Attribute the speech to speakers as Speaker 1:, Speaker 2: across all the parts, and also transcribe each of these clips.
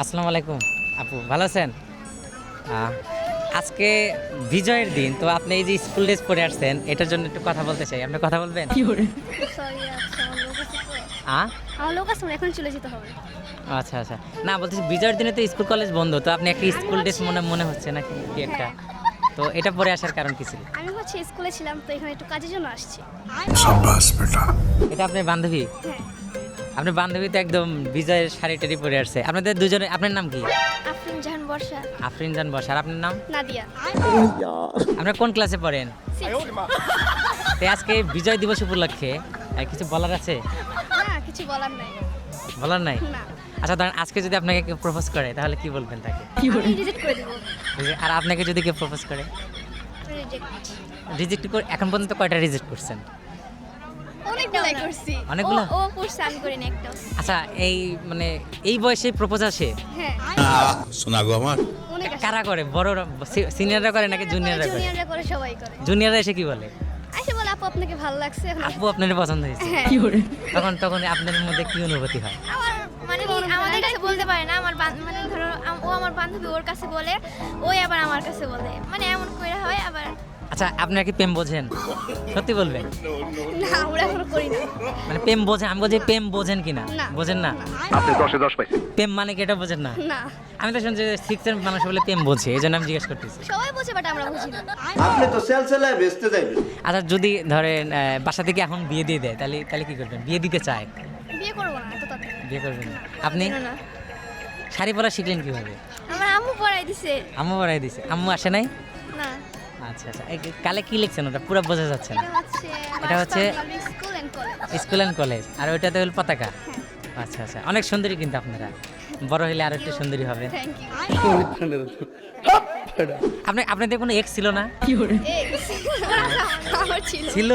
Speaker 1: আসসালামু আলাইকুম। আপু ভালো আছেন? আজকে বিজয়ের দিন তো আপনি এই যে স্কুল ড্রেস পরে আসছেন এটার জন্য একটু কথা বলতে চাই। আপনি কথা বলবেন?
Speaker 2: আচ্ছা, মানে
Speaker 1: আচ্ছা আচ্ছা না বলতেছি বিজয়ের দিনে তো স্কুল কলেজ বন্ধ তো আপনি একটা স্কুল ড্রেস মনে মনে হচ্ছে নাকি হ্যাঁ। একটা? তো এটা পরে আসার কারণ কি ছিল?
Speaker 2: আমি হচ্ছে স্কুলে ছিলাম তো এখানে একটু কাজের জন্য আসছি।
Speaker 1: এটা আপনার বান্ধবী?
Speaker 2: হ্যাঁ।
Speaker 1: আপনার বান্ধবী তো একদম বিজয়ের শাড়ি টাড়ি পরে আসছে। আপনাদের দুজনে আপনার নাম কি?
Speaker 2: আফরিন জাহান বর্ষা।
Speaker 1: আফরিন জান বসার আপনার নাম?
Speaker 2: নাদিয়া।
Speaker 1: আপনার কোন ক্লাসে পড়েন? তো আজকে বিজয় দিবস উপলক্ষে কিছু বলার আছে?
Speaker 2: না কিছু বলার নাই।
Speaker 1: বলার নাই? আচ্ছা ধরেন আজকে যদি আপনাকে কেউ প্রপোজ করে তাহলে কি বলবেন তাকে? আর আপনাকে যদি কেউ প্রপোজ করে?
Speaker 2: রিজেক্ট
Speaker 1: রিজেক্ট করে এখন পর্যন্ত কয়টা রিজেক্ট করছেন?
Speaker 2: অনেকগুলাই করছি।
Speaker 1: অনেকগুলা?
Speaker 2: ও পড়ছে আমি করিনি একটাও
Speaker 1: আচ্ছা এই মানে এই বয়সে প্রপোজ আসে
Speaker 2: হ্যাঁ।
Speaker 3: শোনা গো আমার।
Speaker 1: কারা করে? বড় সিনিয়ররা করে নাকি জুনিয়ররা করে?
Speaker 2: জুনিয়ররা করে সবাই করে।
Speaker 1: জুনিয়ররা এসে কি বলে?
Speaker 2: এসে বলে আপু আপনাকে ভালো লাগছে
Speaker 1: আপু আপনার পছন্দ হয়েছে।
Speaker 2: হ্যাঁ। কি করে?
Speaker 1: তখন তখন আপনার মধ্যে কি অনুভূতি হয়?
Speaker 4: আমার মানে আমাদের কাছে বলতে পারে না আমার মানে ধরো ও আমার বান্ধবী ওর কাছে বলে ওই আবার আমার কাছে বলে। মানে এমন কইরা হয় আবার
Speaker 1: আচ্ছা আপনার কি প্রেম বোঝেন? সত্যি বলবেন?
Speaker 2: না আমরা এখনও করি না
Speaker 1: মানে প্রেম বোঝেন আমি বলছি প্রেম বোঝেন কিনা বোঝেন না?
Speaker 5: আপনি দশে দশ পাইছেন।
Speaker 1: প্রেম মানে কি এটা বোঝেন না?
Speaker 2: না।
Speaker 1: আমি তো শুনছি সিক্সের মানুষ বলে প্রেম বোঝে এই জন্য আমি জিজ্ঞেস করতেছি।
Speaker 2: সবাই বোঝে বাট আমরা বুঝি না।
Speaker 6: আপনি তো সেল সেলায় বেচতে
Speaker 1: আচ্ছা যদি ধরেন আহ, বাসা থেকে এখন বিয়ে দিয়ে দেয় তাহলে তাহলে কি করবেন? বিয়ে দিতে চায়?
Speaker 2: বিয়ে করব না এত তাড়াতাড়ি।
Speaker 1: বিয়ে করবেন না। আপনি?
Speaker 4: না, না।
Speaker 1: শাড়ি পরা শিখলেন কীভাবে?
Speaker 4: আমার আম্মু পড়াই দিছে।
Speaker 1: আম্মু পরাই দিছে। আম্মু আসে নাই?
Speaker 4: না।
Speaker 1: আচ্ছা আচ্ছা। কালে কি লিখছেন ওটা? পুরো বোঝা যাচ্ছে না।
Speaker 2: এটা হচ্ছে স্কুল
Speaker 1: অ্যান্ড কলেজ। আর ওইটাতে হল পতাকা? হ্যাঁ। আচ্ছা আচ্ছা। অনেক সুন্দরী কিন্তু আপনারা। বড় হইলে আর একটু সুন্দরী হবে। আপনি আপনাদের দেখুন এক্স ছিল না?
Speaker 2: ছিল।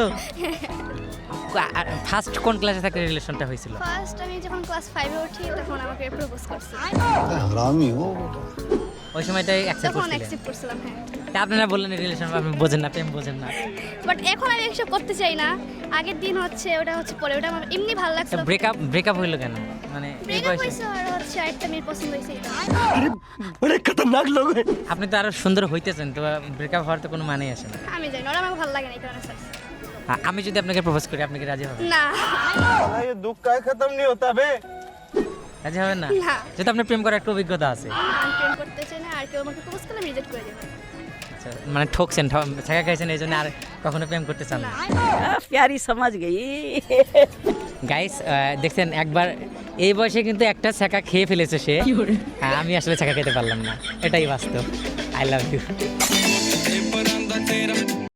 Speaker 1: ফার্স্ট হ্যাঁ। কোন ক্লাসে থাকলে রিলেশনটা হয়েছিল?
Speaker 2: ফার্স্ট আমি যখন ক্লাস 5 এ উঠি তখন আমাকে প্রপোজ করছিল।
Speaker 3: হ্যাঁ, আমিও।
Speaker 1: ওই সময়টাই অ্যাকসেপ্ট
Speaker 2: অ্যাকসেপ্ট করছিলাম হ্যাঁ।
Speaker 1: আপনারা বললেন রিলেশন আপনি বোঝেন না প্রেম বোঝেন না।
Speaker 2: বাট এখন আমি এসব করতে চাই না। আগের দিন হচ্ছে ওটা হচ্ছে পরে ওটা আমার এমনি ভালো লাগছে।
Speaker 1: ব্রেকআপ ব্রেকআপ হইল কেন? মানে এই বয়সে?
Speaker 2: হচ্ছে
Speaker 6: আরে খতরনাক লোক।
Speaker 1: আপনি তো আরও সুন্দর হইতেছেন তো ব্রেকআপ হওয়ার তো কোনো মানেই আছে না।
Speaker 2: আমি জানি ওরা আমাকে ভালো লাগে না এই কারণে
Speaker 1: স্যার। আমি যদি আপনাকে প্রপোজ করি আপনি কি রাজি হবেন?
Speaker 2: না।
Speaker 6: এই দুঃখ কায় খতম নি হতা বে
Speaker 1: রাজি হবেন না? যেহেতু আপনার প্রেম করার একটা অভিজ্ঞতা আছে।
Speaker 2: প্রেম করতে চাই না আর কেউ আমাকে প্রপোজ করলে রিজেক্ট করে দেবে।
Speaker 1: আচ্ছা, মানে ঠকছেন ঠেকা খাইছেন এই জন্য আর কখনো প্রেম করতে চান না।
Speaker 7: প্যারি সমাজ গেই
Speaker 1: গাইস দেখছেন একবার এই বয়সে কিন্তু একটা ছাকা খেয়ে ফেলেছে সে। হ্যাঁ, আমি আসলে ছাকা খেতে পারলাম না। এটাই বাস্তব। I love you